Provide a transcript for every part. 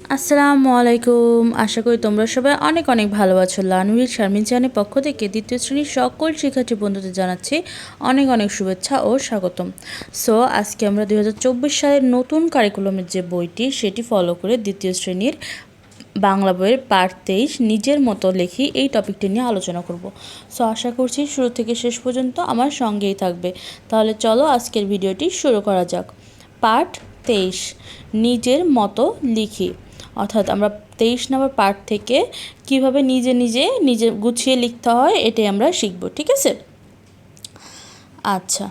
আসসালামু আলাইকুম। আশা করি তোমরা সবাই অনেক অনেক ভালো আছো। লানউইল শারমিন চানের পক্ষ থেকে দ্বিতীয় শ্রেণির সকল শিক্ষার্থী বন্ধুদের জানাচ্ছি অনেক অনেক শুভেচ্ছা ও স্বাগতম। সো আজকে আমরা দু হাজার চব্বিশ সালের নতুন কারিকুলামের যে বইটি, সেটি ফলো করে দ্বিতীয় শ্রেণির বাংলা বইয়ের পার্ট তেইশ নিজের মতো লেখি এই টপিকটি নিয়ে আলোচনা করব। সো আশা করছি শুরু থেকে শেষ পর্যন্ত আমার সঙ্গেই থাকবে। তাহলে চলো আজকের ভিডিওটি শুরু করা যাক। পার্ট তেইশ, নিজের মতো লিখি। অর্থাৎ আমরা তেইশ নম্বর পার্ট থেকে কীভাবে নিজে নিজে নিজে গুছিয়ে লিখতে হয়, এটাই আমরা শিখব, ঠিক আছে? আচ্ছা।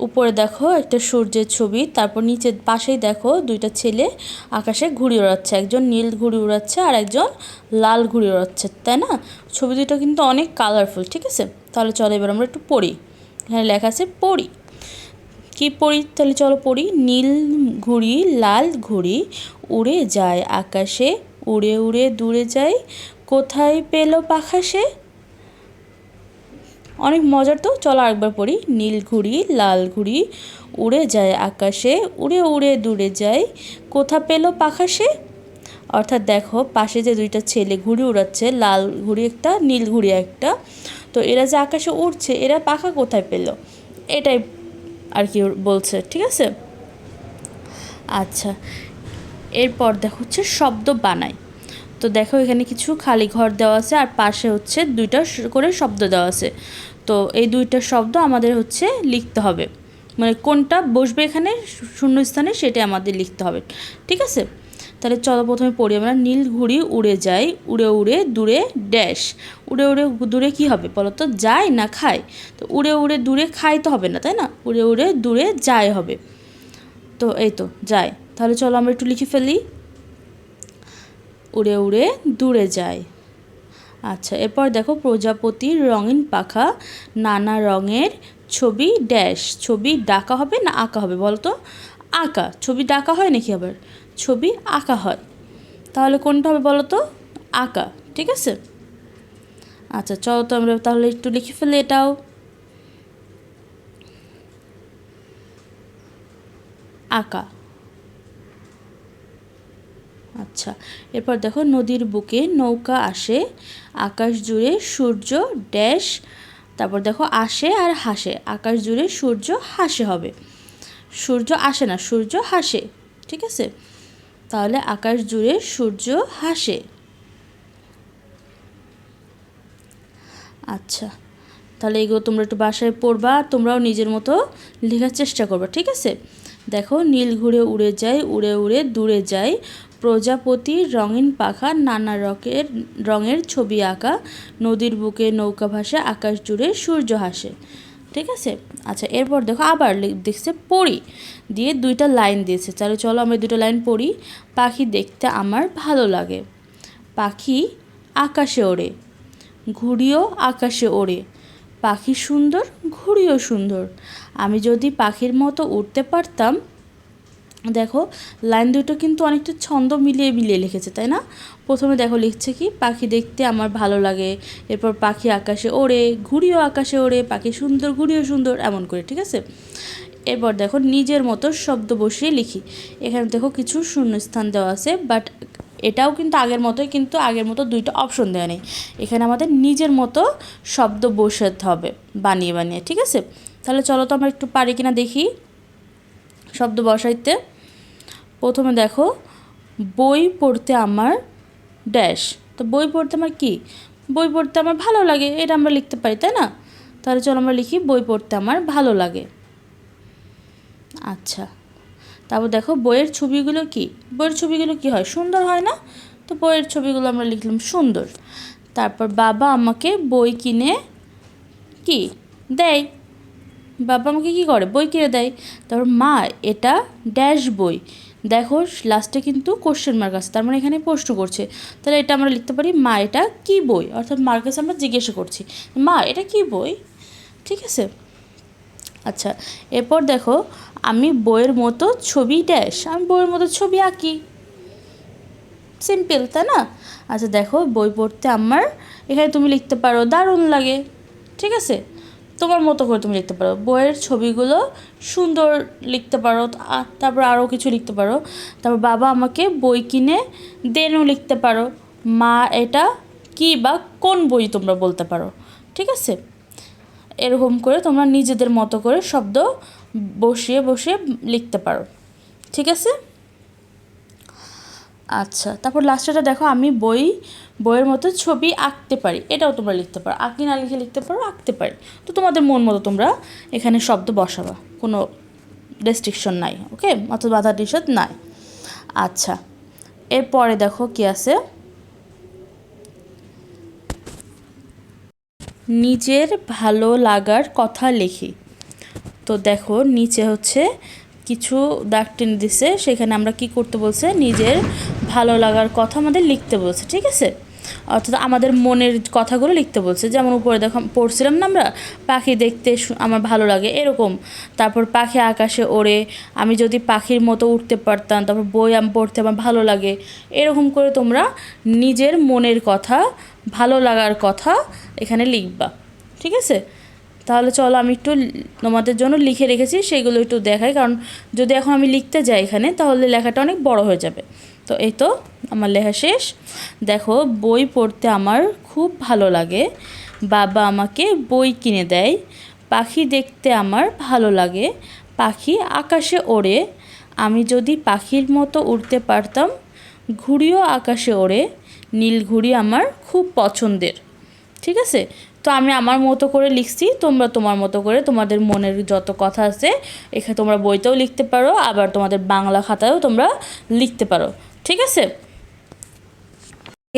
উপরে দেখো একটা সূর্যের ছবি, তারপর নিচের পাশেই দেখো দুইটা ছেলে আকাশে ঘুড়ি ওড়াচ্ছে, একজন নীল ঘুড়ি উড়াচ্ছে আর একজন লাল ঘুড়ি উড়াচ্ছে তাই না? ছবি দুটো কিন্তু অনেক কালারফুল ঠিক আছে? তাহলে চলো এবার আমরা একটু পড়ি। এখানে লেখা আছে, পড়ি। কি পড়ি তাহলে চলো পড়ি। নীল ঘুড়ি, লাল ঘুড়ি উড়ে যায় আকাশে, উড়ে উড়ে দূরে যায়। কোথায় পেল পাখা সে? অনেক মজার তো, চলো আরেকবার পড়ি। নীল ঘুড়ি, লাল ঘুড়ি উড়ে যায় আকাশে, উড়ে উড়ে দূরে যায়। কোথা পেল পাখা সে? অর্থাৎ দেখো, পাশে যে দুইটা ছেলে ঘুড়ি উড়াচ্ছে, লাল ঘুড়ি একটা, নীল ঘুড়ি একটা। তো এরা যে আকাশে উড়ছে, এরা পাখা কোথায় পেল? এটাই আর কি বলছে, ঠিক আছে? আচ্ছা এরপর দেখো হচ্ছে শব্দ বানাই তো দেখো এখানে কিছু খালি ঘর দেওয়া আছে আর পাশে হচ্ছে দুইটা করে শব্দ দেওয়া আছে। তো এই দুইটা শব্দ আমাদের হচ্ছে লিখতে হবে। মানে কোনটা বসবে এখানে শূন্যস্থানে সেটা আমাদের লিখতে হবে, ঠিক আছে? তাহলে চলো প্রথমে পড়ি আমরা। নীল ঘুড়ি উড়ে যাই উড়ে উড়ে দূরে ড্যাশ। উড়ে উড়ে দূরে কি হবে বলো তো? যায় না খায়। তো উড়ে উড়ে দূরে খাই তো হবে না, তাই না? উড়ে উড়ে দূরে যায় হবে। তো এই তো, যায়। তাহলে চলো আমরা একটু লিখে ফেলি। উড়ে উড়ে দূরে যায়। আচ্ছা এরপর দেখো প্রজাপতির রঙিন পাখা, নানা রঙের ছবি ড্যাশ। ছবি ডাকা হবে না আঁকা হবে বলতো আঁকা। ছবি ডাকা হয় নাকি আবার? ছবি আঁকা হয়। তাহলে কোনটা হবে বলো তো আঁকা, ঠিক আছে? আচ্ছা চলো তো আমরা তাহলে একটু লিখে ফেলি এটাও। আঁকা। আচ্ছা এরপর দেখো, নদীর বুকে নৌকা আসে, আকাশ জুড়ে সূর্য ড্যাশ, তারপর দেখো, আসে আর হাসে, আকাশ জুড়ে সূর্য হাসে হবে। সূর্য আসে না, সূর্য হাসে, ঠিক আছে? তাহলে আকাশ জুড়ে সূর্য হাসে। আচ্ছা তাহলে এগুলো তোমরা একটু বাসায় পড়বা, তোমরাও নিজের মতো লেখার চেষ্টা করবা, ঠিক আছে? দেখো, নীল ঘুরে উড়ে যায়, উড়ে উড়ে দূরে যায়। প্রজাপতির রঙিন পাখা, নানা রকের, রঙের ছবি আঁকা। নদীর বুকে নৌকা ভাসে, আকাশ জুড়ে সূর্য হাসে। ঠিক আছে? আচ্ছা এরপর দেখো আবার দেখছে পড়ি দিয়ে দুইটা লাইন দিয়েছে। তাহলে চলো আমি দুটো লাইন পড়ি। পাখি দেখতে আমার ভালো লাগে। পাখি আকাশে ওড়ে, ঘুড়িও আকাশে ওড়ে। পাখি সুন্দর, ঘুড়িও সুন্দর। আমি যদি পাখির মতো উঠতে পারতাম দেখো, লাইন দুটো কিন্তু অনেকটা ছন্দ মিলিয়ে মিলিয়ে লিখেছে, তাই না? প্রথমে দেখো লিখছে কি, পাখি দেখতে আমার ভালো লাগে, এরপর পাখি আকাশে ওড়ে, ঘুড়িও আকাশে ওড়ে, পাখি সুন্দর, ঘুড়িও সুন্দর, এমন করে, ঠিক আছে? এরপর দেখো নিজের মতো শব্দ বসিয়ে লিখি। এখানে দেখো কিছু শূন্যস্থান দেওয়া আছে, বাট এটাও কিন্তু আগের মতোই, কিন্তু আগের মতো দুইটা অপশন দেওয়া নেই। এখানে আমাদের নিজের মতো শব্দ বসাতে হবে, বানিয়ে বানিয়ে, ঠিক আছে? তাহলে চলো তো আমরা একটু পারি কিনা দেখি, শব্দ বসাইতে। প্রথমে দেখো, বই পড়তে আমার ড্যাশ তো বই পড়তে আমার কি? বই পড়তে আমার ভালো লাগে, এটা আমরা লিখতে পারি, তাই না? তাহলে চলো আমরা লিখি, বই পড়তে আমার ভালো লাগে। আচ্ছা তারপর দেখো, বইয়ের ছবিগুলো কি? বইয়ের ছবিগুলো কি হয়? সুন্দর হয় না? তো বইয়ের ছবিগুলো আমরা লিখলাম সুন্দর। তারপর বাবা আমাকে বই কিনে কি? দেয়। বাবা আমাকে কী করে? বই কিনে দেয়। তারপর মা, এটা ড্যাশ বই। দেখো লাস্টে কিন্তু কোশ্চেন মার্ক আছে, তার মানে এখানে প্রশ্ন করছে। তাহলে এটা আমরা লিখতে পারি, মা, এটা কী বই? অর্থাৎ মার কাছে আমরা জিজ্ঞাসা করছি, মা, এটা কী বই? ঠিক আছে? আচ্ছা এরপর দেখো, আমি বইয়ের মতো ছবি ড্যাশ আমি বইয়ের মতো ছবি আঁকি। সিম্পল তাই না? আচ্ছা দেখো, বই পড়তে আমার, এখানে তুমি লিখতে পারো, দারুণ লাগে। ঠিক আছে? তোমার মতো করে তুমি লিখতে পারো। বইয়ের ছবিগুলো সুন্দর লিখতে পারো তারপর আরও কিছু লিখতে পারো। তারপর বাবা আমাকে বই কিনে দেনও লিখতে পারো। মা এটা কি বা কোন বই তোমরা বলতে পারো, ঠিক আছে? এরকম করে তোমরা নিজেদের মতো করে শব্দ বসিয়ে বসিয়ে লিখতে পারো, ঠিক আছে? আচ্ছা তারপর লাস্টেটা দেখো আমি বই, বইয়ের মতো ছবি আঁকতে পারি। এটাও তোমরা লিখতে পারো। আঁকি না লিখে লিখতে পারো, আঁকতে পারি। তো তোমাদের মন মতো তোমরা এখানে শব্দ বসাবা। কোনো রেস্ট্রিকশন নাই ওকে অত বাধা নিষেধ নাই। আচ্ছা এরপরে দেখো কি আছে? নিজের ভালো লাগার কথা লিখি। তো দেখো, নিচে হচ্ছে কিছু দাগ টেনে দিছে। সেখানে আমরা কি করতে বলছে? নিজের ভালো লাগার কথা আমাদের লিখতে বলছে, ঠিক আছে? অর্থাৎ আমাদের মনের কথাগুলো লিখতে বলছে। যেমন উপরে দেখো, পড়ছিলাম না আমরা? পাখি দেখতে আমার ভালো লাগে, এরকম। তারপর পাখি আকাশে ওড়ে, আমি যদি পাখির মতো উঠতে পারতাম, তারপর বই আমি পড়তে আমার ভালো লাগে। এরকম করে তোমরা নিজের মনের কথা, ভালো লাগার কথা এখানে লিখবা, ঠিক আছে? তাহলে চলো আমি একটু তোমাদের জন্য লিখে রেখেছি, সেগুলো একটু দেখাই। কারণ যদি এখন আমি লিখতে যাই এখানে, তাহলে লেখাটা অনেক বড় হয়ে যাবে। তো এই তো আমার লেখা শেষ। দেখো, বই পড়তে আমার খুব ভালো লাগে। বাবা আমাকে বই কিনে দেয়। পাখি দেখতে আমার ভালো লাগে। পাখি আকাশে ওড়ে। আমি যদি পাখির মতো উড়তে পারতাম, ঘুড়িও আকাশে ওড়ে। নীল ঘুড়ি আমার খুব পছন্দের। ঠিক আছে? তো আমি আমার মতো করে লিখছি। তোমরা তোমার মতো করে তোমাদের মনের যত কথা আছে এখানে তোমরা বইতেও লিখতে পারো, আবার তোমাদের বাংলা খাতায়ও তোমরা লিখতে পারো। ঠিক আছে?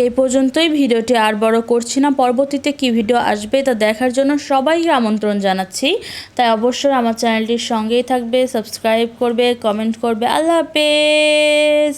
এই পর্যন্তই ভিডিওটি আর বড় করছি না। পরবর্তীতে কি ভিডিও আসবে তা দেখার জন্য সবাইকে আমন্ত্রণ জানাচ্ছি। তাই অবশ্যই আমার চ্যানেলটির সঙ্গেই থাকবে, সাবস্ক্রাইব করবে, কমেন্ট করবে। আল্লাহ হাফেজ!